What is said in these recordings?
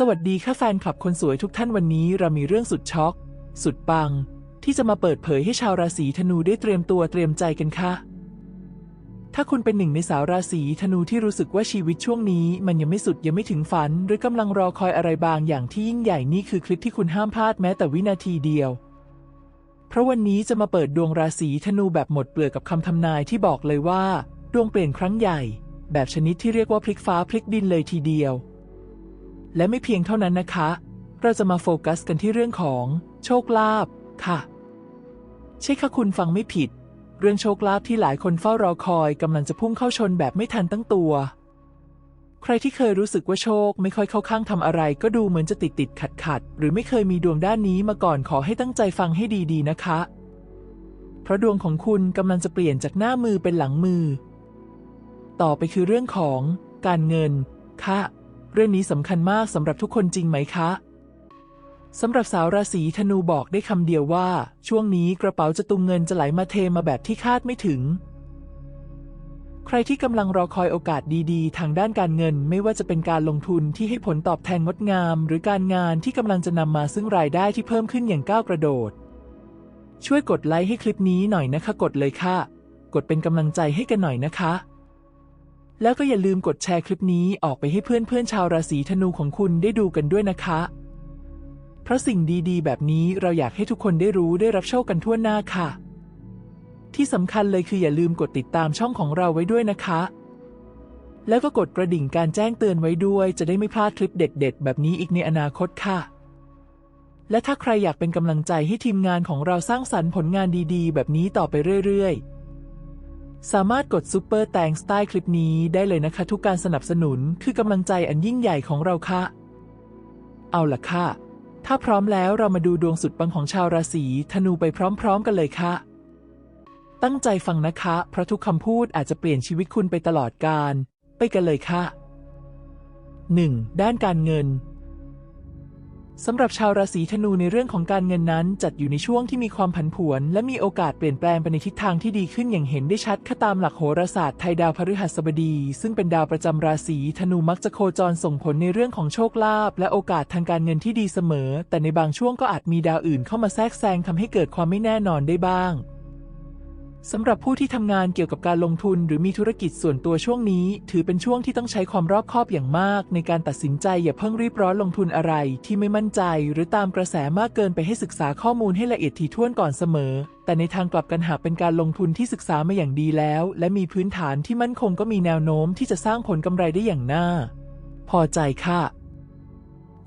สวัสดีค่ะแฟนคลับคนสวยทุกท่านวันนี้เรามีเรื่องสุดช็อก สุดปัง ที่จะมาเปิดเผยให้ชาวราศีธนูได้เตรียมตัวเตรียมใจกันค่ะ ถ้าคุณเป็นหนึ่งในสาวราศีธนูที่รู้สึกว่าชีวิตช่วงนี้มันยังไม่สุดยังไม่ถึงฝัน หรือกำลังรอคอยอะไรบางอย่างที่ยิ่งใหญ่นี่คือคลิปที่คุณห้ามพลาดแม้แต่วินาทีเดียว เพราะวันนี้จะมาเปิดดวงราศีธนูแบบหมดเปลือกกับคำทำนายที่บอกเลยว่า ดวงเปลี่ยนครั้งใหญ่ แบบชนิดที่เรียกว่าพลิกฟ้าพลิกดินเลยทีเดียว และไม่เพียงเท่านั้นนะคะ เราจะมาโฟกัสกันที่เรื่องของ โชคลาภค่ะ ใช่ค่ะคุณฟังไม่ผิด เรื่องโชคลาภที่หลายคนเฝ้ารอคอยกำลังจะพุ่งเข้าชนแบบไม่ทันตั้งตัว ใครที่เคยรู้สึกว่าโชคไม่ค่อยเข้าข้างทำอะไร ก็ดูเหมือนจะติดติดขัดขัดหรือไม่เคยมีดวงด้านนี้มาก่อนขอให้ตั้งใจฟังให้ดีๆนะคะ เพราะดวงของคุณกำลังจะเปลี่ยนจากหน้ามือเป็นหลังมือ ต่อไปคือเรื่องของ การเงินค่ะ เรื่องนี้สำคัญมากสำหรับทุกคนจริงไหมคะสำหรับสาวราศีธนูบอกได้คำเดียวว่า ช่วงนี้กระเป๋าจะตุงเงินจะไหลมาเทมาแบบที่คาดไม่ถึง ใครที่กำลังรอคอยโอกาสดีๆ ทางด้านการเงินไม่ว่าจะเป็นการลงทุนที่ให้ผลตอบแทนงดงาม หรือการงานที่กำลังจะนำมาซึ่งรายได้ที่เพิ่มขึ้นอย่างก้าวกระโดด ช่วยกดไลค์ให้คลิปนี้หน่อยนะคะ กดเลยค่ะ กดเป็นกำลังใจให้กันหน่อยนะคะ แล้วก็อย่าลืมกดแชร์คลิปนี้ออกไปให้เพื่อนๆชาวราศีธนูของคุณได้ดูกันด้วยนะคะ เพราะสิ่งดีๆ แบบนี้เราอยากให้ทุกคนได้รู้ได้รับโชคกันทั่วหน้าค่ะ ที่สำคัญเลยคืออย่าลืมกดติดตามช่องของเราไว้ด้วยนะคะ แล้วก็กดกระดิ่งการแจ้งเตือนไว้ด้วย จะได้ไม่พลาดคลิปเด็ด ๆ แบบนี้อีกในอนาคตค่ะ และถ้าใครอยากเป็นกำลังใจให้ทีมงานของเราสร้างสรรค์ผลงานดีๆ แบบนี้ต่อไปเรื่อยๆ สามารถกดซุปเปอร์แตงสไตล์คลิปนี้ได้เลยนะคะ ทุกการสนับสนุนคือกำลังใจอันยิ่งใหญ่ของเราค่ะ เอาล่ะค่ะ ถ้าพร้อมแล้วเรามาดูดวงสุดปังของชาวราศีธนูไปพร้อมๆกันเลยค่ะ ตั้งใจฟังนะคะ เพราะทุกคำพูดอาจจะเปลี่ยนชีวิตคุณไปตลอดกาลไปกันเลยค่ะ 1. ด้านการเงิน สำหรับชาวราศีธนูในเรื่องของการเงินนั้น จัดอยู่ในช่วงที่มีความผันผวน และมีโอกาสเปลี่ยนแปลงไปในทิศทางที่ดีขึ้นอย่างเห็นได้ชัดค่ะตามหลักโหราศาสตร์ไทยดาวพฤหัสบดี ซึ่งเป็นดาวประจำราศีธนูมักจะโคจรส่งผลในเรื่องของโชคลาภและโอกาสทางการเงินที่ดีเสมอ แต่ในบางช่วงก็อาจมีดาวอื่นเข้ามาแทรกแซงทำให้เกิดความไม่แน่นอนได้บ้าง สำหรับผู้ที่ทำงานเกี่ยวกับการลงทุนหรือมีธุรกิจส่วนตัวช่วงนี้ ถือเป็นช่วงที่ต้องใช้ความรอบคอบอย่างมาก ในการตัดสินใจอย่าเพิ่งรีบร้อนลงทุนอะไรที่ไม่มั่นใจ หรือตามกระแสมากเกินไปให้ศึกษาข้อมูลให้ละเอียดถี่ถ้วนก่อนเสมอ แต่ในทางกลับกันหากเป็นการลงทุนที่ศึกษามาอย่างดีแล้ว และมีพื้นฐานที่มั่นคงก็มีแนวโน้มที่จะสร้างผลกำไรได้อย่างน่า พอใจค่ะ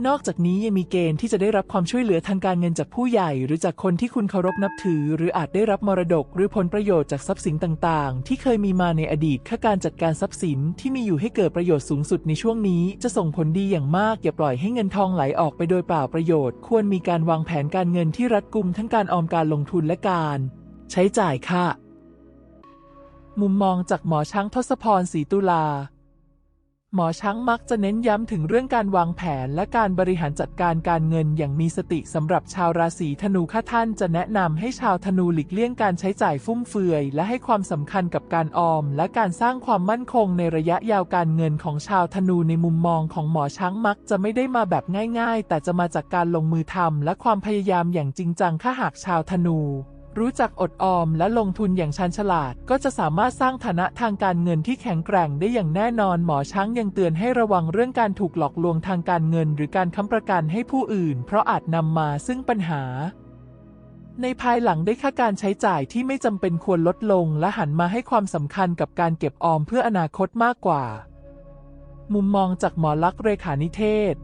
นอกจากนี้ยังมีเกณฑ์ที่จะได้รับความช่วยเหลือทางการเงินจากผู้ใหญ่ หรือจากคนที่คุณเคารพนับถือ หรืออาจได้รับมรดก หรือผลประโยชน์จากทรัพย์สินต่างๆ ที่เคยมีมาในอดีตค่าการจัดการทรัพย์สินที่มีอยู่ให้เกิดประโยชน์สูงสุดในช่วงนี้ จะส่งผลดีอย่างมาก อย่าปล่อยให้เงินทองไหลออกไปโดยเปล่าประโยชน์ ควรมีการวางแผนการเงินที่รัดกุมทั้งการออมการลงทุนและการ ใช้จ่ายค่ะ มุมมองจากหมอช้างทศพรศรีตุลา หมอช้างมักจะเน้นย้ำถึงเรื่องการวางแผนและการบริหารจัดการการเงินอย่างมีสติสำหรับชาวราศีธนูค่ะท่านจะแนะนำให้ชาวธนูหลีกเลี่ยงการใช้จ่ายฟุ่มเฟือย และให้ความสำคัญกับการออม และการสร้างความมั่นคงในระยะยาวการเงินของชาวธนูในมุมมองของหมอช้างมักจะไม่ได้มาแบบง่าย ๆ แต่จะมาจากการลงมือทำและความพยายามอย่างจริงจังถ้าหากชาวธนู รู้จักอดออมและลงทุนอย่างชันฉลาด ก็จะสามารถสร้างฐานะทางการเงินที่แข็งแกร่งได้อย่างแน่นอนหมอช้างยังเตือนให้ระวังเรื่องการถูกหลอกลวงทางการเงิน หรือการค้ำประกันให้ผู้อื่น เพราะอาจนำมาซึ่งปัญหา ในภายหลังได้ค่าการใช้จ่ายที่ไม่จำเป็นควรลดลง และหันมาให้ความสำคัญกับการเก็บออมเพื่ออนาคตมากกว่า มุมมองจากหมอลักษ์เรขานิเทศ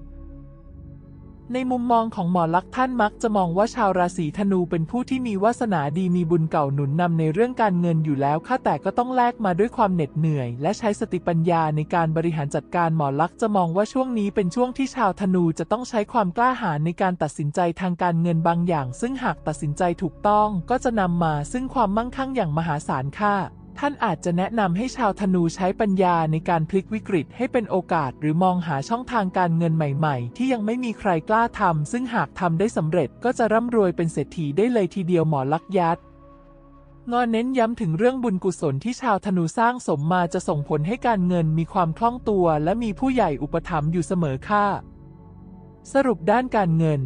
ในมุมมองของหมอลักษ์ท่านมักจะมองว่าชาวราศีธนูเป็นผู้ที่มีวาสนาดีมีบุญเก่าหนุนนำในเรื่องการเงินอยู่แล้วค่ะแต่ก็ต้องแลกมาด้วยความเหน็ดเหนื่อย และใช้สติปัญญาในการบริหารจัดการหมอลักษ์จะมองว่าช่วงนี้เป็นช่วงที่ชาวธนูจะต้องใช้ความกล้าหาญในการตัดสินใจทางการเงินบางอย่าง ซึ่งหากตัดสินใจถูกต้องก็จะนำมาซึ่งความมั่งคั่งอย่างมหาศาลค่ะ ท่านอาจจะแนะนำให้ชาวธนูใช้ปัญญาในการพลิกวิกฤตให้เป็นโอกาส หรือมองหาช่องทางการเงินใหม่ๆ ที่ยังไม่มีใครกล้าทำซึ่งหากทำได้สำเร็จก็จะร่ำรวยเป็นเศรษฐีได้เลยทีเดียวหมอลักษณ์ยัดงอเน้นย้ำถึงเรื่องบุญกุศลที่ชาวธนูสร้างสมมาจะส่งผลให้การเงินมีความคล่องตัว และมีผู้ใหญ่อุปถัมภ์อยู่เสมอค่ะ สรุปด้านการเงิน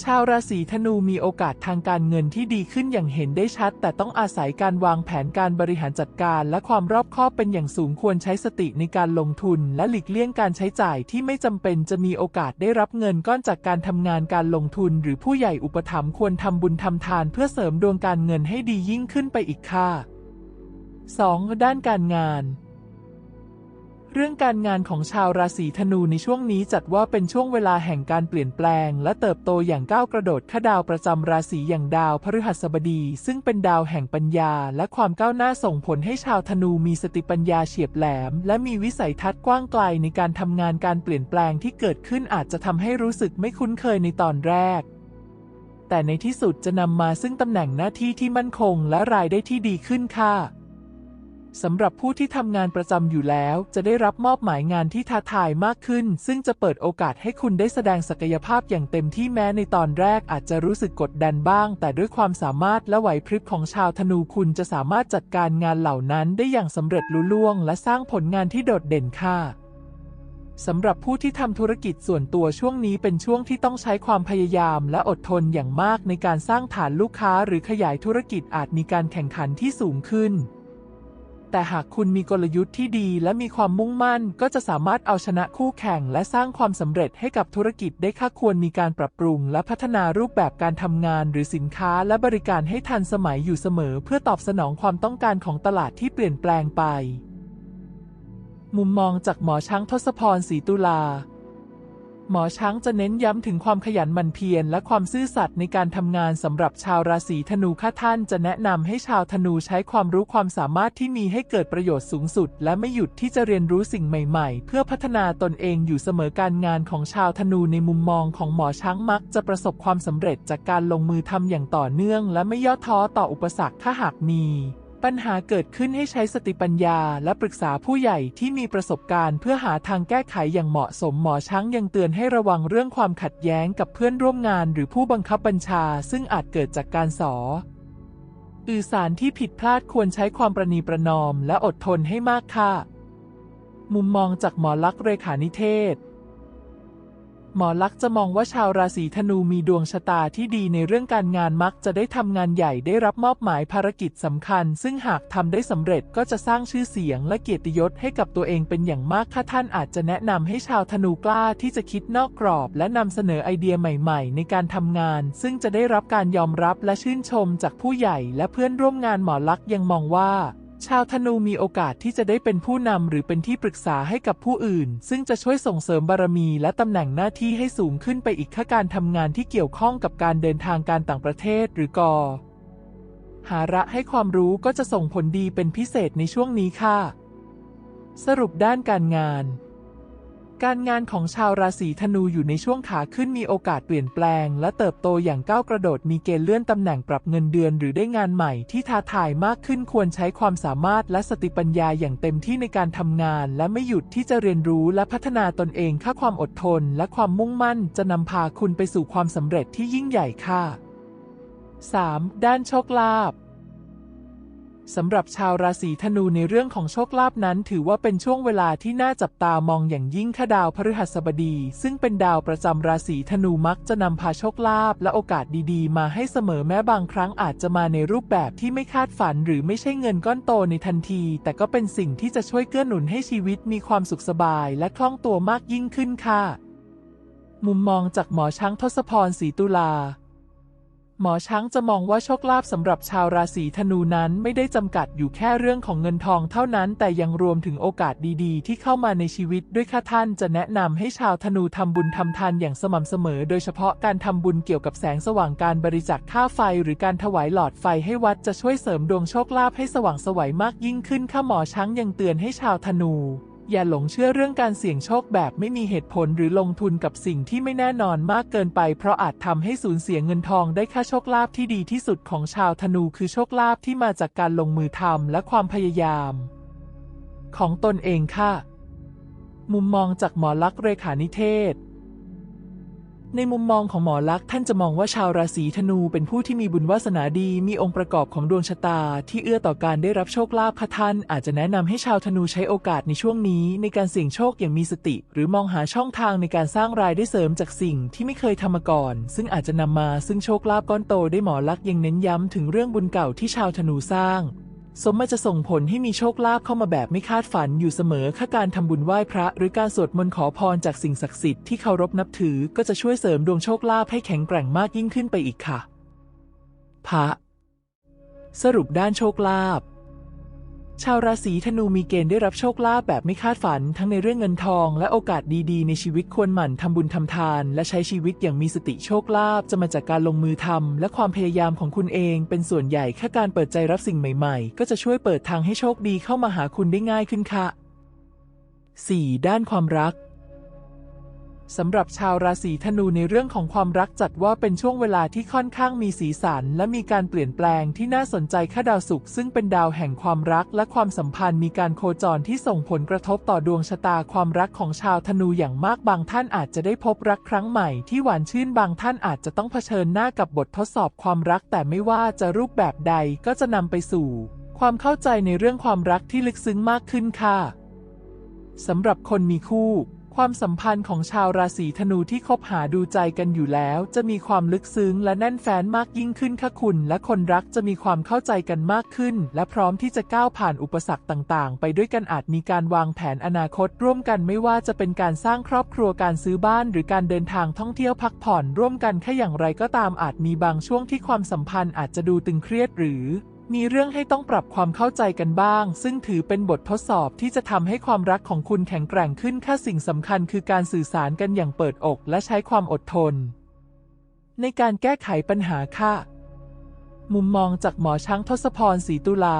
ชาวราศีธนูมีโอกาสทางการเงินที่ดีขึ้นอย่างเห็นได้ชัด แต่ต้องอาศัยการวางแผนการบริหารจัดการและความรอบคอบเป็นอย่างสูงควรใช้สติในการลงทุน และหลีกเลี่ยงการใช้จ่ายที่ไม่จำเป็นจะมีโอกาสได้รับเงินก้อนจากการทำงานการลงทุน หรือผู้ใหญ่อุปถัมภ์ควรทำบุญทำทานเพื่อเสริมดวงการเงินให้ดียิ่งขึ้นไปอีกค่ะ 2. ด้านการงาน เรื่องการงานของชาวราศีธนูในช่วงนี้จัดว่าเป็นช่วงเวลาแห่งการเปลี่ยนแปลง และเติบโตอย่างก้าวกระโดดข้าดาวประจำราศีอย่างดาวพฤหัสบดี ซึ่งเป็นดาวแห่งปัญญา และความก้าวหน้าส่งผลให้ชาวธนูมีสติปัญญาเฉียบแหลม และมีวิสัยทัศน์กว้างไกลในการทำงานการเปลี่ยนแปลงที่เกิดขึ้นอาจจะทำให้รู้สึกไม่คุ้นเคยในตอนแรกแต่ในที่สุดจะนำมาซึ่งตำแหน่งหน้าที่ที่มั่นคงและรายได้ที่ดีขึ้นค่ะ สำหรับผู้ที่ทำงานประจำอยู่แล้ว จะได้รับมอบหมายงานที่ท้าทายมากขึ้น ซึ่งจะเปิดโอกาสให้คุณได้แสดงศักยภาพอย่างเต็มที่แม้ในตอนแรกอาจจะรู้สึกกดดันบ้าง แต่ด้วยความสามารถและไหวพริบของชาวธนูคุณจะสามารถจัดการงานเหล่านั้นได้อย่างสำเร็จลุล่วง และสร้างผลงานที่โดดเด่นค่ะสำหรับผู้ที่ทำธุรกิจส่วนตัวช่วงนี้เป็นช่วงที่ต้องใช้ความพยายามและอดทนอย่างมากในการสร้างฐานลูกค้าหรือขยายธุรกิจอาจมีการแข่งขันที่สูงขึ้น แต่หากคุณมีกลยุทธ์ที่ดีและมีความมุ่งมั่น ก็จะสามารถเอาชนะคู่แข่ง และสร้างความสำเร็จให้กับธุรกิจได้ค่าควรมีการปรับปรุง และพัฒนารูปแบบการทำงาน หรือสินค้าและบริการให้ทันสมัยอยู่เสมอ เพื่อตอบสนองความต้องการของตลาดที่เปลี่ยนแปลงไป มุมมองจากหมอช้างทศพรศรีตุลา หมอช้างจะเน้นย้ำถึงความขยันหมั่นเพียรและความซื่อสัตย์ในการทำงานสำหรับชาวราศีธนูค่ะท่านจะแนะนำให้ชาวธนูใช้ความรู้ความสามารถที่มีให้เกิดประโยชน์สูงสุด และไม่หยุดที่จะเรียนรู้สิ่งใหม่ๆ เพื่อพัฒนาตนเองอยู่เสมอการงานของชาวธนูในมุมมองของหมอช้างมักจะประสบความสำเร็จจากการลงมือทำอย่างต่อเนื่อง และไม่ย่อท้อต่ออุปสรรคถ้าหากมี ปัญหาเกิดขึ้นให้ใช้สติปัญญาและปรึกษาผู้ใหญ่ที่มีประสบการณ์ เพื่อหาทางแก้ไขอย่างเหมาะสมหมอช้างยังเตือนให้ระวังเรื่องความขัดแย้งกับเพื่อนร่วมงาน หรือผู้บังคับบัญชา ซึ่งอาจเกิดจากการสอสื่อสารที่ผิดพลาดควรใช้ความประนีประนอม และอดทนให้มากค่ะ มุมมองจากหมอลักษ์เรขานิเทศ หมอลักษณ์จะมองว่าชาวราศีธนูมีดวงชะตาที่ดีในเรื่องการงานมักจะได้ทำงานใหญ่ได้รับมอบหมายภารกิจสำคัญ ซึ่งหากทำได้สำเร็จก็จะสร้างชื่อเสียงและเกียรติยศให้กับตัวเองเป็นอย่างมากค่ะท่านอาจจะแนะนำให้ชาวธนูกล้าที่จะคิดนอกกรอบ และนำเสนอไอเดียใหม่ๆ ในการทำงาน ซึ่งจะได้รับการยอมรับและชื่นชมจากผู้ใหญ่ และเพื่อนร่วมงานหมอลักษณ์ยังมองว่า ชาวธนูมีโอกาสที่จะได้เป็นผู้นำหรือเป็นที่ปรึกษาให้กับผู้อื่น ซึ่งจะช่วยส่งเสริมบารมีและตำแหน่งหน้าที่ให้สูงขึ้นไปอีกข้าการทำงานที่เกี่ยวข้องกับการเดินทางการต่างประเทศหรือกอหาระให้ความรู้ก็จะส่งผลดีเป็นพิเศษในช่วงนี้ค่ะ สรุปด้านการงาน การงานของชาวราศีธนูอยู่ในช่วงขาขึ้นมีโอกาสเปลี่ยนแปลง และเติบโตอย่างก้าวกระโดดมีเกณฑ์เลื่อนตำแหน่งปรับเงินเดือนหรือได้งานใหม่ที่ท้าทายมากขึ้นควรใช้ความสามารถและสติปัญญาอย่างเต็มที่ในการทำงาน และไม่หยุดที่จะเรียนรู้และพัฒนาตนเองค่าความอดทน และความมุ่งมั่น จะนำพาคุณไปสู่ความสำเร็จที่ยิ่งใหญ่ค่ะ 3. ด้านโชคลาภ สำหรับชาวราศีธนูในเรื่องของโชคลาภนั้น ถือว่าเป็นช่วงเวลาที่น่าจับตามองอย่างยิ่งค่ะดาวพฤหัสบดี ซึ่งเป็นดาวประจำราศีธนูมักจะนำพาโชคลาภและโอกาสดีๆ มาให้เสมอแม้บางครั้งอาจจะมาในรูปแบบที่ไม่คาดฝัน หรือไม่ใช่เงินก้อนโตในทันที แต่ก็เป็นสิ่งที่จะช่วยเกื้อหนุนให้ชีวิตมีความสุขสบาย และคล่องตัวมากยิ่งขึ้นค่ะ มุมมองจากหมอช้างทศพรศรีตุลา หมอช้างจะมองว่าโชคลาภสำหรับชาวราศีธนูนั้นไม่ได้จำกัดอยู่แค่เรื่องของเงินทองเท่านั้น แต่ยังรวมถึงโอกาสดีๆ ที่เข้ามาในชีวิตด้วยค่ะท่านจะแนะนำให้ชาวธนูทำบุญทำทานอย่างสม่ำเสมอ โดยเฉพาะการทำบุญเกี่ยวกับแสงสว่างการบริจาคค่าไฟ หรือการถวายหลอดไฟให้วัดจะช่วยเสริมดวงโชคลาภให้สว่างไสวัยมากยิ่งขึ้นค่ะหมอช้างยังเตือนให้ชาวธนู อย่าหลงเชื่อเรื่องการเสี่ยงโชคแบบไม่มีเหตุผลหรือลงทุนกับสิ่งที่ไม่แน่นอนมากเกินไป เพราะอาจทำให้สูญเสียเงินทองได้ค่าโชคลาภที่ดีที่สุดของชาวธนูคือโชคลาภที่มาจากการลงมือทำและความพยายาม ของตนเองค่ะ มุมมองจากหมอลักษณ์เรขานิเทศ ในมุมมองของหมอลักษ์ท่านจะมองว่าชาวราศีธนูเป็นผู้ที่มีบุญวาสนาดี มีองค์ประกอบของดวงชะตา ที่เอื้อต่อการได้รับโชคลาภค่ะท่าน อาจจะแนะนำให้ชาวธนูใช้โอกาสในช่วงนี้ ในการเสี่ยงโชคอย่างมีสติ หรือมองหาช่องทางในการสร้างรายได้เสริมจากสิ่งที่ไม่เคยทำมาก่อน ซึ่งอาจจะนำมาซึ่งโชคลาภก้อนโตได้หมอลักษ์ยังเน้นย้ำถึงเรื่องบุญเก่าที่ชาวธนูสร้าง สมมาจะส่งผลให้มีโชคลาภเข้ามาแบบไม่คาดฝันอยู่เสมอค่าการทำบุญไหว้พระ หรือการสวดมนต์ขอพรจากสิ่งศักดิ์สิทธิ์ที่เคารพนับถือก็จะช่วยเสริมดวงโชคลาภให้แข็งแกร่งมากยิ่งขึ้นไปอีกค่ะพระสรุปด้านโชคลาภ ชาวราศีธนูมีเกณฑ์ได้รับโชคลาภแบบไม่คาดฝัน ทั้งในเรื่องเงินทอง และโอกาสดีๆ ในชีวิตควรหมั่นทำบุญทำทาน และใช้ชีวิตอย่างมีสติโชคลาภจะมาจากการลงมือทำและความพยายามของคุณเอง เป็นส่วนใหญ่แค่การเปิดใจรับสิ่งใหม่ๆ ก็จะช่วยเปิดทางให้โชคดีเข้ามาหาคุณได้ง่ายขึ้นค่ะ 4. ด้านความรัก สำหรับชาวราศีธนูในเรื่องของความรักจัดว่าเป็นช่วงเวลาที่ค่อนข้างมีสีสัน และมีการเปลี่ยนแปลงที่น่าสนใจค่าดาวศุกร์ซึ่งเป็นดาวแห่งความรักและความสัมพันธ์มีการโคจรที่ส่งผลกระทบต่อดวงชะตาความรักของชาวธนูอย่างมากบางท่านอาจจะได้พบรักครั้งใหม่ที่หวานชื่นบางท่านอาจจะต้องเผชิญหน้ากับบททดสอบความรักแต่ไม่ว่าจะรูปแบบใดก็จะนำไปสู่ ความเข้าใจในเรื่องความรักที่ลึกซึ้งมากขึ้นค่ะสำหรับคนมีคู่ ความสัมพันธ์ของชาวราศีธนูที่คบหาดูใจกันอยู่แล้ว จะมีความลึกซึ้งและแน่นแฟ้นมากยิ่งขึ้นค่ะคุณ และคนรักจะมีความเข้าใจกันมากขึ้น และพร้อมที่จะก้าวผ่านอุปสรรคต่างๆ ไปด้วยกันอาจมีการวางแผนอนาคตร่วมกันไม่ว่าจะเป็นการสร้างครอบครัวการซื้อบ้าน หรือการเดินทางท่องเที่ยวพักผ่อนร่วมกันแค่อย่างไรก็ตามอาจมีบางช่วงที่ความสัมพันธ์อาจจะดูตึงเครียดหรือ มีเรื่องให้ต้องปรับความเข้าใจกันบ้าง ซึ่งถือเป็นบททดสอบที่จะทำให้ความรักของคุณแข็งแกร่งขึ้นค่าสิ่งสำคัญคือการสื่อสารกันอย่างเปิดอกและใช้ความอดทน ในการแก้ไขปัญหาค่ะ มุมมองจากหมอช้างทศพรศรีตุลา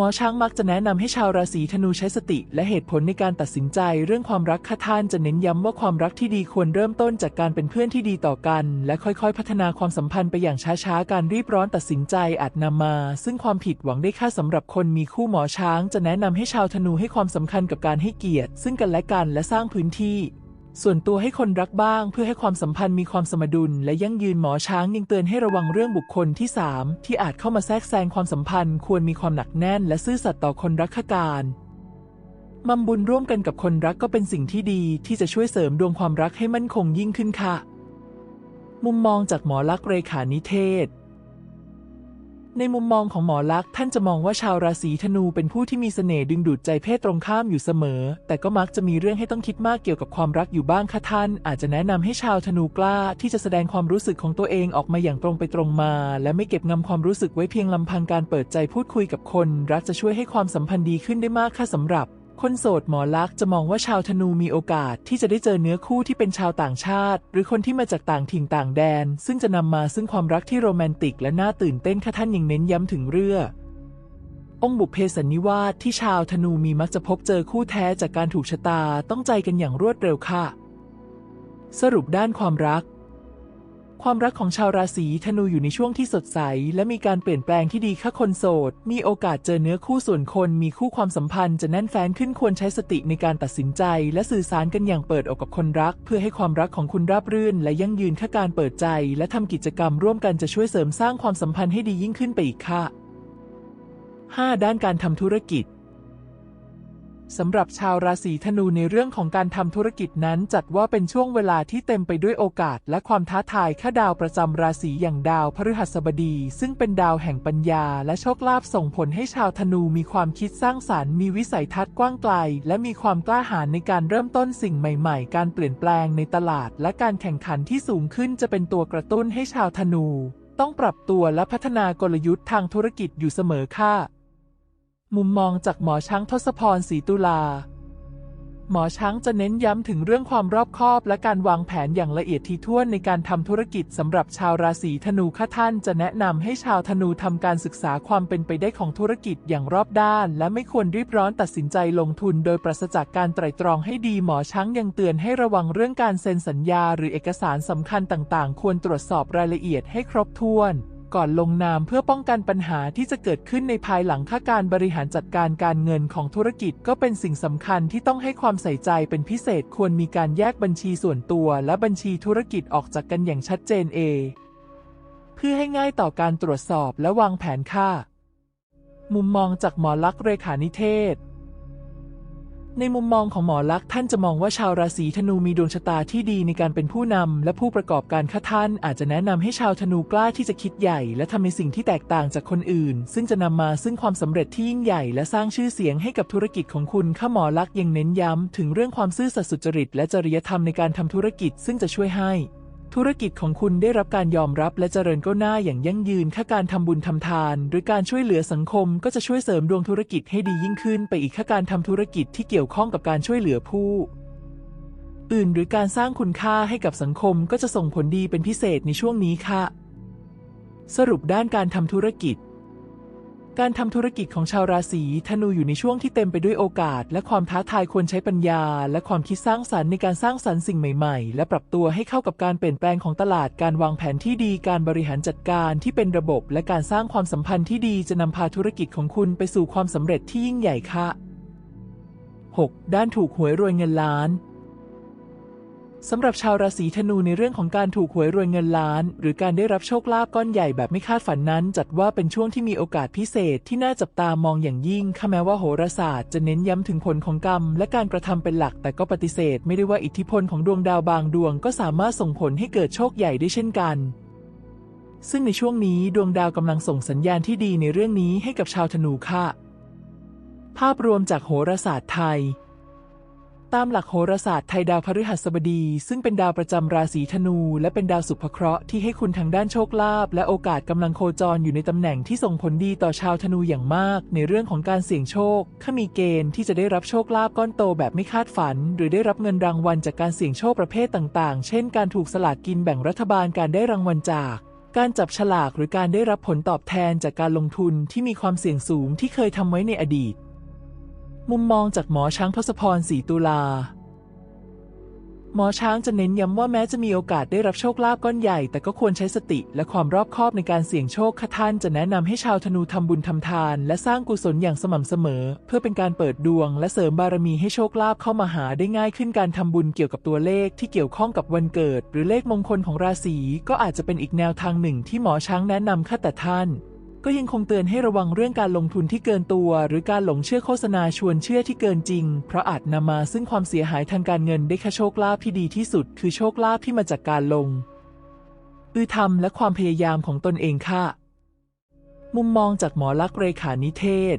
หมอช้างมักจะแนะนำให้ชาวราศีธนูใช้สติ และเหตุผลในการตัดสินใจเรื่องความรักค่ะท่านจะเน้นย้ำว่าความรักที่ดีควรเริ่มต้นจากการเป็นเพื่อนที่ดีต่อกัน และค่อยๆ พัฒนาความสัมพันธ์ไปอย่างช้าๆ การรีบร้อนตัดสินใจอาจนำมา ซึ่งความผิดหวังได้ค่าสำหรับคนมีคู่หมอช้าง จะแนะนำให้ชาวธนูให้ความสำคัญกับการให้เกียรติ ซึ่งกันและกันและสร้างพื้นที่ ส่วนตัวให้คนรักบ้างเพื่อให้ความสัมพันธ์มีความสมดุล และยั่งยืนหมอช้างยังเตือนให้ระวังเรื่องบุคคลที่ 3 ที่อาจเข้ามาแทรกแซงความสัมพันธ์ ควรมีความหนักแน่น และซื่อสัตย์ต่อคนรักการมัมบุญร่วมกันกับคนรักก็เป็นสิ่งที่ดีที่จะช่วยเสริมดวงความรักให้มั่นคงยิ่งขึ้นค่ะ มุมมองจากหมอลักษ์เรขานิเทศ ในมุมมองของหมอลักษ์ท่านจะมองว่าชาวราศีธนูเป็นผู้ที่มีเสน่ห์ดึงดูดใจเพศตรงข้ามอยู่เสมอ แต่ก็มักจะมีเรื่องให้ต้องคิดมากเกี่ยวกับความรักอยู่บ้างค่ะท่าน อาจจะแนะนำให้ชาวธนูกล้า ที่จะแสดงความรู้สึกของตัวเองออกมาอย่างตรงไปตรงมา และไม่เก็บงำความรู้สึกไว้เพียงลำพังการเปิดใจพูดคุยกับคน รักจะช่วยให้ความสัมพันธ์ดีขึ้นได้มากค่ะสำหรับ คนโสดหมอลักษ์จะมองว่าชาวธนูมีโอกาสที่จะได้เจอเนื้อคู่ที่เป็นชาวต่างชาติ หรือคนที่มาจากต่างถิ่นต่างแดน ซึ่งจะนำมาซึ่งความรักที่โรแมนติกและน่าตื่นเต้นค่ะท่านยังเน้นย้ำถึงเรื่ององค์บุพเพสันนิวาสที่ชาวธนูมีมักจะพบเจอคู่แท้จากการถูกชะตาต้องใจกันอย่างรวดเร็วค่ะ สรุปด้านความรัก ความรักของชาวราศีธนูอยู่ในช่วงที่สดใส และมีการเปลี่ยนแปลงที่ดีค่ะคนโสด มีโอกาสเจอเนื้อคู่ส่วนคนมีคู่ความสัมพันธ์จะแน่นแฟ้นขึ้นควรใช้สติในการตัดสินใจ และสื่อสารกันอย่างเปิดอกกับคนรัก เพื่อให้ความรักของคุณราบรื่น และยั่งยืนค่ะการเปิดใจ และทำกิจกรรมร่วมกันจะช่วยเสริมสร้างความสัมพันธ์ให้ดียิ่งขึ้นไปอีกค่ะ 5. ด้านการทำธุรกิจ สำหรับชาวราศีธนูในเรื่องของการทำธุรกิจนั้น จัดว่าเป็นช่วงเวลาที่เต็มไปด้วยโอกาส และความท้าทายค่าดาวประจำราศีอย่างดาวพฤหัสบดี ซึ่งเป็นดาวแห่งปัญญา และโชคลาภส่งผลให้ชาวธนูมีความคิดสร้างสารรค์มีวิสัยทัศน์กว้างไกล และมีความกล้าหาญในการเริ่มต้นสิ่งใหม่ๆ การเปลี่ยนแปลงในตลาด และการแข่งขันที่สูงขึ้นจะเป็นตัวกระตุ้นให้ชาวธนู ต้องปรับตัวและพัฒนากลยุทธ์ทางธุรกิจอยู่เสมอค่ะ มุมมองจากหมอช้างทศพรศรีตุลา หมอช้างจะเน้นย้ำถึงเรื่องความรอบคอบและการวางแผนอย่างละเอียดถี่วนในการทำธุรกิจสำหรับชาวราศีธนูค่ะท่านจะแนะนำให้ชาวธนูทำการศึกษาความเป็นไปได้ของธุรกิจอย่างรอบด้าน และไม่ควรรีบร้อนตัดสินใจลงทุน โดยปราศจากการไตร่ตรองให้ดีหมอช้างยังเตือนให้ระวังเรื่องการเซ็นสัญญา หรือเอกสารสำคัญต่าง ๆ ควรตรวจสอบรายละเอียดให้ครบถ้วน ก่อนลงนามเพื่อป้องกันปัญหาที่จะเกิดขึ้นในภายหลังค่าการบริหารจัดการการเงินของธุรกิจก็เป็นสิ่งสำคัญที่ต้องให้ความใส่ใจเป็นพิเศษควรมีการแยกบัญชีส่วนตัวและบัญชีธุรกิจออกจากกันอย่างชัดเจนเอ เพื่อให้ง่ายต่อการตรวจสอบและวางแผนค่า มุมมองจากหมอลักษณ์เรขานิเทศ ในมุมมองของหมอลักษ์ท่านจะมองว่าชาวราศีธนูมีดวงชะตาที่ดีในการเป็นผู้นำและผู้ประกอบการค่ะท่านอาจจะแนะนำให้ชาวธนูกล้าที่จะคิดใหญ่ และทำในสิ่งที่แตกต่างจากคนอื่น ซึ่งจะนำมาซึ่งความสำเร็จที่ยิ่งใหญ่ และสร้างชื่อเสียงให้กับธุรกิจของคุณข้าหมอลักษ์ยังเน้นย้ำถึงเรื่องความซื่อสัตย์สุจริต และจริยธรรมในการทำธุรกิจ ซึ่งจะช่วยให้ ธุรกิจของคุณได้รับการยอมรับและเจริญก้าวหน้าอย่างยั่งยืนค่าการทำบุญทำทาน หรือการช่วยเหลือสังคมก็จะช่วยเสริมดวงธุรกิจให้ดียิ่งขึ้นไปอีกค่าการทำธุรกิจที่เกี่ยวข้องกับการช่วยเหลือผู้ อื่นหรือการสร้างคุณค่าให้กับสังคมก็จะส่งผลดีเป็นพิเศษในช่วงนี้ค่ะ สรุปด้านการทำธุรกิจ การทำธุรกิจของชาวราศีธนูอยู่ในช่วงที่เต็มไปด้วยโอกาส และความท้าทายควรใช้ปัญญา และความคิดสร้างสรรค์ในการสร้างสรรค์สิ่งใหม่ๆ และปรับตัวให้เข้ากับการเปลี่ยนแปลงของตลาดการวางแผนที่ดีการบริหารจัดการที่เป็นระบบ และการสร้างความสัมพันธ์ที่ดีจะนำพาธุรกิจของคุณไปสู่ความสำเร็จที่ยิ่งใหญ่ค่ะ 6. ด้านถูกหวยรวยเงินล้าน สำหรับชาวราศีธนูในเรื่องของการถูกหวยรวยเงินล้าน หรือการได้รับโชคลาภก้อนใหญ่แบบไม่คาดฝันนั้น จัดว่าเป็นช่วงที่มีโอกาสพิเศษที่น่าจับตามองอย่างยิ่งค่ะแม้ว่าโหราศาสตร์จะเน้นย้ำถึงผลของกรรม และการกระทำเป็นหลัก แต่ก็ปฏิเสธ ไม่ได้ว่าอิทธิพลของดวงดาวบางดวง ก็สามารถส่งผลให้เกิดโชคใหญ่ได้เช่นกันซึ่งในช่วงนี้ดวงดาวกำลังส่งสัญญาณที่ดีในเรื่องนี้ให้กับชาวธนูค่ะ ภาพรวมจากโหราศาสตร์ไทย ตามหลักโหราศาสตร์ไทยดาวพฤหัสบดี ซึ่งเป็นดาวประจำราศีธนู และเป็นดาวสุภเคราะห์ที่ให้คุณทางด้านโชคลาภและโอกาสกำลังโคจรอยู่ในตำแหน่งที่ส่งผลดีต่อชาวธนูอย่างมาก ในเรื่องของการเสี่ยงโชคข้ามีเกณฑ์ที่จะได้รับโชคลาภก้อนโตแบบไม่คาดฝัน หรือได้รับเงินรางวัลจากการเสี่ยงโชคประเภทต่าง ๆ เช่น การถูกสลากกินแบ่งรัฐบาลการได้รางวัลจากการจับฉลากหรือการได้รับผลตอบแทนจากการลงทุนที่มีความเสี่ยงสูงที่เคยทำไว้ในอดีต มุมมองจากหมอช้างทศพรศรีตุลา หมอช้างจะเน้นย้ำว่าแม้จะมีโอกาสได้รับโชคลาภก้อนใหญ่ แต่ก็ควรใช้สติและความรอบคอบในการเสี่ยงโชคค่ะท่านจะแนะนำให้ชาวธนูทำบุญทำทาน และสร้างกุศลอย่างสม่ำเสมอ เพื่อเป็นการเปิดดวง และเสริมบารมีให้โชคลาภเข้ามาหาได้ง่ายขึ้นการทำบุญเกี่ยวกับตัวเลขที่เกี่ยวข้องกับวันเกิด หรือเลขมงคลของราศีก็อาจจะเป็นอีกแนวทางหนึ่งที่หมอช้างแนะนำค่ะแต่ท่าน ก็ยังคงเตือนให้ระวังเรื่องการลงทุนที่เกินตัว หรือการหลงเชื่อโฆษณาชวนเชื่อที่เกินจริง เพราะอาจนำมาซึ่งความเสียหายทางการเงินได้ค่โชคลาภที่ดีที่สุด คือโชคลาภที่มาจากการลงอือทำและความพยายามของตนเองค่ะ มุมมองจากหมอลักษ์เรขานิเทศ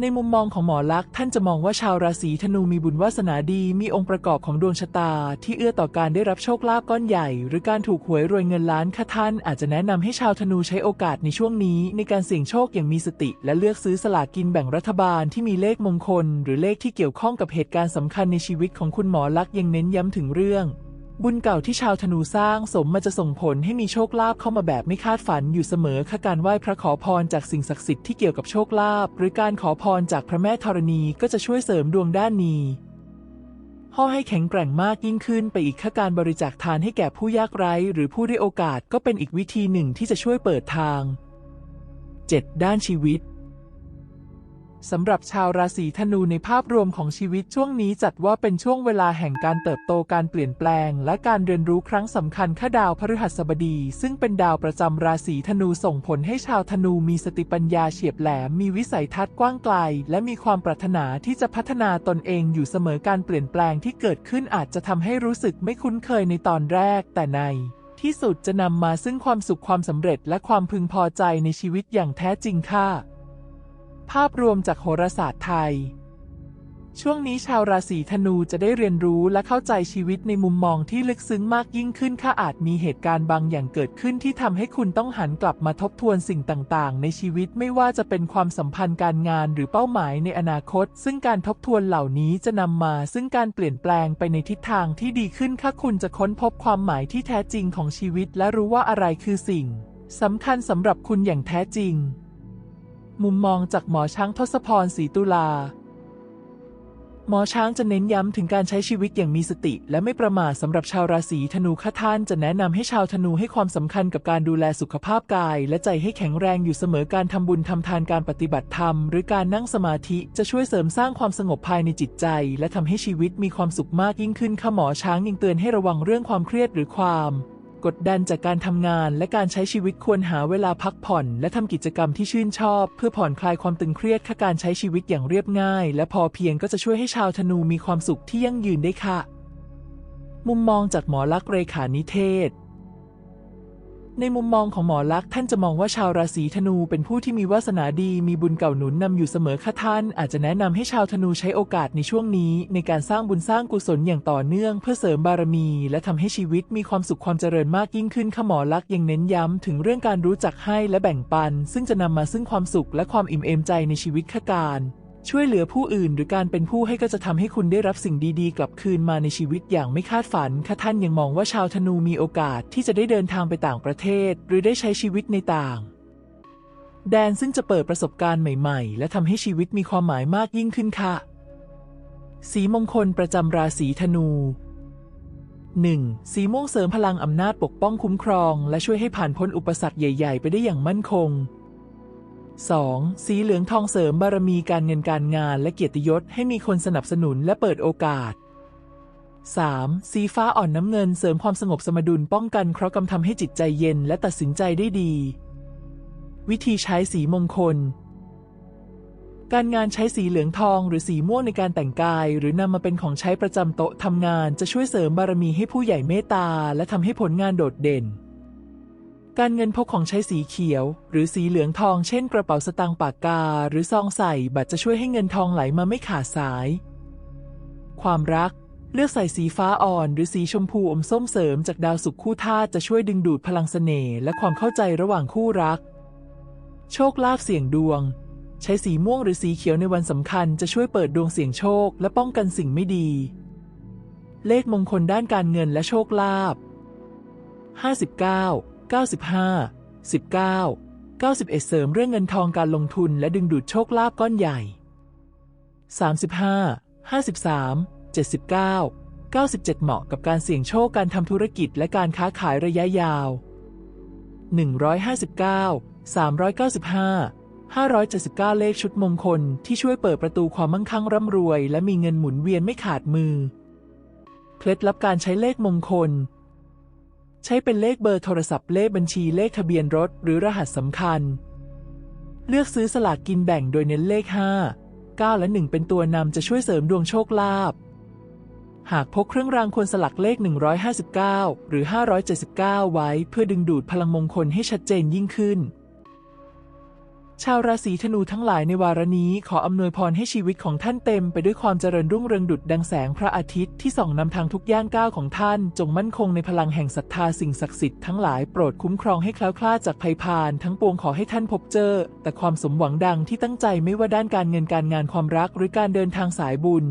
ในมุมมองของหมอลักษ์ท่านจะมองว่าชาวราศีธนูมีบุญวาสนาดี มีองค์ประกอบของดวงชะตา ที่เอื้อต่อการได้รับโชคลาภก้อนใหญ่ หรือการถูกหวยรวยเงินล้านค่ะท่านอาจจะแนะนำให้ชาวธนูใช้โอกาสในช่วงนี้ ในการเสี่ยงโชคอย่างมีสติ และเลือกซื้อสลากกินแบ่งรัฐบาลที่มีเลขมงคล หรือเลขที่เกี่ยวข้องกับเหตุการณ์สำคัญในชีวิตของคุณหมอลักษ์ยังเน้นย้ำถึงเรื่อง บุญเก่าที่ชาวธนูสร้างสมมาจะส่งผลให้มีโชคลาภเข้ามาแบบไม่คาดฝันอยู่เสมอค่ะการไหว้พระขอพรจากสิ่งศักดิ์สิทธิ์ที่เกี่ยวกับโชคลาภหรือการขอพรจากพระแม่ธรณีก็จะช่วยเสริมดวงด้านนี้ห่อให้แข็งแกร่งมากยิ่งขึ้นไปอีกค่าการบริจาคทานให้แก่ผู้ยากไร้หรือผู้ได้โอกาสก็เป็นอีกวิธีหนึ่งที่จะช่วยเปิดทาง 7. ด้านชีวิต สำหรับชาวราศีธนูในภาพรวมของชีวิตช่วงนี้จัดว่าเป็นช่วงเวลาแห่งการเติบโตการเปลี่ยนแปลง และการเรียนรู้ครั้งสำคัญข้าดาวพฤหัสบดี ซึ่งเป็นดาวประจำราศีธนูส่งผลให้ชาวธนูมีสติปัญญาเฉียบแหลม มีวิสัยทัศน์กว้างไกล และมีความปรารถนาที่จะพัฒนาตนเองอยู่เสมอการเปลี่ยนแปลงที่เกิดขึ้นอาจจะทำให้รู้สึกไม่คุ้นเคยในตอนแรก แต่ในที่สุดจะนำมาซึ่งความสุขความสำเร็จและความพึงพอใจในชีวิตอย่างแท้จริงค่ะ ภาพรวมจากโหราศาสตร์ไทย ช่วงนี้ชาวราศีธนูจะได้เรียนรู้และเข้าใจชีวิตในมุมมองที่ลึกซึ้งมากยิ่งขึ้น ค่ะอาจมีเหตุการณ์บางอย่างเกิดขึ้นที่ทำให้คุณต้องหันกลับมาทบทวนสิ่งต่างๆ ในชีวิตไม่ว่าจะเป็นความสัมพันธ์การงานหรือเป้าหมายในอนาคต ซึ่งการทบทวนเหล่านี้จะนำมา ซึ่งการเปลี่ยนแปลงไปในทิศทางที่ดีขึ้นค่ะคุณจะค้นพบความหมายที่แท้จริงของชีวิต และรู้ว่าอะไรคือสิ่งสำคัญสำหรับคุณอย่างแท้จริง มุมมองจากหมอช้างทศพรศรีตุลา หมอช้างจะเน้นย้ำถึงการใช้ชีวิตอย่างมีสติ และไม่ประมาทสำหรับชาวราศีธนูค่ะท่านจะแนะนำให้ชาวธนูให้ความสำคัญกับการดูแลสุขภาพกาย และใจให้แข็งแรงอยู่เสมอการทำบุญทำทานการปฏิบัติธรรม หรือการนั่งสมาธิจะช่วยเสริมสร้างความสงบภายในจิตใจ และทำให้ชีวิตมีความสุขมากยิ่งขึ้นค่ะหมอช้างยังเตือนให้ระวังเรื่องความเครียดหรือความ กดดันจากการทำงานและการใช้ชีวิตควรหาเวลาพักผ่อน และทำกิจกรรมที่ชื่นชอบ เพื่อผ่อนคลายความตึงเครียดค่ะการใช้ชีวิตอย่างเรียบง่าย และพอเพียงก็จะช่วยให้ชาวธนูมีความสุขที่ยั่งยืนได้ค่ะ มุมมองจากหมอลักษ์เรขานิเทศ ในมุมมองของหมอลักษ์ท่านจะมองว่าชาวราศีธนูเป็นผู้ที่มีวาสนาดีมีบุญเก่าหนุนนำอยู่เสมอค่ะท่าน อาจจะแนะนำให้ชาวธนูใช้โอกาสในช่วงนี้ ในการสร้างบุญสร้างกุศลอย่างต่อเนื่อง เพื่อเสริมบารมี และทำให้ชีวิตมีความสุขความเจริญมากยิ่งขึ้นค่ะหมอลักษ์ยังเน้นย้ำถึงเรื่องการรู้จักให้และแบ่งปัน ซึ่งจะนำมาซึ่งความสุขและความอิ่มเอมใจในชีวิตค่ะการ ช่วยเหลือผู้อื่นหรือการเป็นผู้ให้ก็จะทำให้คุณได้รับสิ่งดีๆ กลับคืนมาในชีวิตอย่างไม่คาดฝันค่ะท่านยังมองว่าชาวธนูมีโอกาสที่จะได้เดินทางไปต่างประเทศ หรือได้ใช้ชีวิตในต่าง แดนซึ่งจะเปิดประสบการณ์ใหม่ ๆ และทำให้ชีวิตมีความหมายมากยิ่งขึ้นค่ะ สีมงคลประจำราศีธนู 1. สีม่วงเสริมพลังอำนาจปกป้องคุ้มครอง และช่วยให้ผ่านพ้นอุปสรรคใหญ่ ๆ ไปได้อย่างมั่นคง 2. สีเหลืองทองเสริมบารมีการเงินการงานและเกียรติยศให้มีคนสนับสนุนและเปิดโอกาส 3. สีฟ้าอ่อนน้ำเงินเสริมความสงบสมดุลป้องกันเคราะห์กรรมทำให้จิตใจเย็นและตัดสินใจได้ดี วิธีใช้สีมงคล การงานใช้สีเหลืองทองหรือสีม่วงในการแต่งกาย หรือนำมาเป็นของใช้ประจำโต๊ะทำงานจะช่วยเสริมบารมีให้ผู้ใหญ่เมตตาและทำให้ผลงานโดดเด่น การเงินพกของใช้สีเขียว หรือสีเหลืองทอง เช่น กระเป๋าสตางค์ปากกา หรือซองใส่บัตรจะช่วยให้เงินทองไหลมาไม่ขาดสาย ความรัก เลือกใส่สีฟ้าอ่อน หรือสีชมพูอมส้มเสริมจากดาวศุกร์คู่ธาตุจะช่วยดึงดูดพลังเสน่ห์และความเข้าใจระหว่างคู่รัก โชคลาภเสี่ยงดวง ใช้สีม่วงหรือสีเขียวในวันสำคัญจะช่วยเปิดดวงเสี่ยงโชค และป้องกันสิ่งไม่ดี เลขมงคลด้านการเงินและโชคลาภ59 95 19 91 เสริมเรื่องเงินทองการลงทุนและดึงดูดโชคลาภก้อนใหญ่ 35 53 79 97 เหมาะกับการเสี่ยงโชคการทำธุรกิจและการค้าขายระยะยาว 159 395 579 เลขชุดมงคลที่ช่วยเปิดประตูความมั่งคั่งร่ำรวย และมีเงินหมุนเวียนไม่ขาดมือ เคล็ดลับการใช้เลขมงคล ใช้เป็นเลขเบอร์โทรศัพท์เลขบัญชีเลขทะเบียนรถ หรือรหัสสำคัญ เลือกซื้อสลากกินแบ่งโดยเน้นเลข 5 9 และ 1 เป็นตัวนำจะช่วยเสริมดวงโชคลาภหากพกเครื่องรางควรสลักเลข 159 หรือ 579 ไว้เพื่อดึงดูดพลังมงคลให้ชัดเจนยิ่งขึ้น ชาวราศีธนูทั้งหลายในวาระนี้ขออำนวยพรให้ชีวิตของท่านเต็มไปด้วยความเจริญรุ่งเรืองดุจดังแสงพระอาทิตย์ที่ส่องนำทางทุกย่างก้าวของท่าน จงมั่นคงในพลังแห่งศรัทธาสิ่งศักดิ์สิทธิ์ทั้งหลายโปรดคุ้มครองให้แคล้วคลาดจากภัยพานทั้งปวงขอให้ท่านพบเจอ แต่ความสมหวังดังที่ตั้งใจไม่ว่าด้านการเงินการงานความรักหรือการเดินทางสายบุญ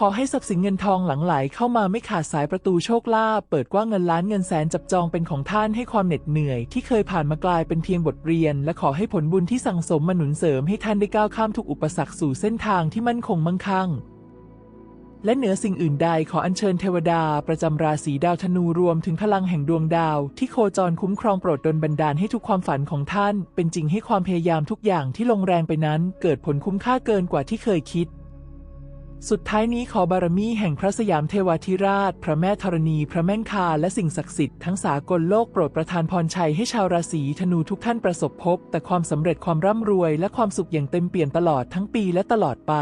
ขอให้ทรัพย์สินเงินทองหลั่งไหลเข้ามาไม่ขาดสายประตูโชคลาภเปิดกว้างเงินล้านเงินแสนจับจองเป็นของท่านให้ความเหน็ดเหนื่อย ที่เคยผ่านมากลายเป็นเพียงบทเรียน และขอให้ผลบุญที่สั่งสมมาหนุนเสริมให้ท่านได้ก้าวข้ามทุกอุปสรรคสู่เส้นทางที่มั่นคงมั่งคั่งและเหนือสิ่งอื่นใดขออัญเชิญเทวดา ประจำราศีดาวธนูรวมถึงพลังแห่งดวงดาว ที่โคจรคุ้มครองโปรดดลบันดาลให้ทุกความฝันของท่าน เป็นจริงให้ความพยายามทุกอย่างที่ลงแรงไปนั้น เกิดผลคุ้มค่าเกินกว่าที่เคยคิด สุดท้ายนี้ขอบารมีแห่งพระสยามเทวาธิราช พระแม่ธรณี พระแม่นคา และสิ่งศักดิ์สิทธิ์ทั้งสากลโลกโปรดประทานพรชัยให้ชาวราศีธนูทุกท่านประสบพบ แต่ความสำเร็จความร่ำรวย และความสุขอย่างเต็มเปี่ยมตลอดทั้งปีและตลอดไป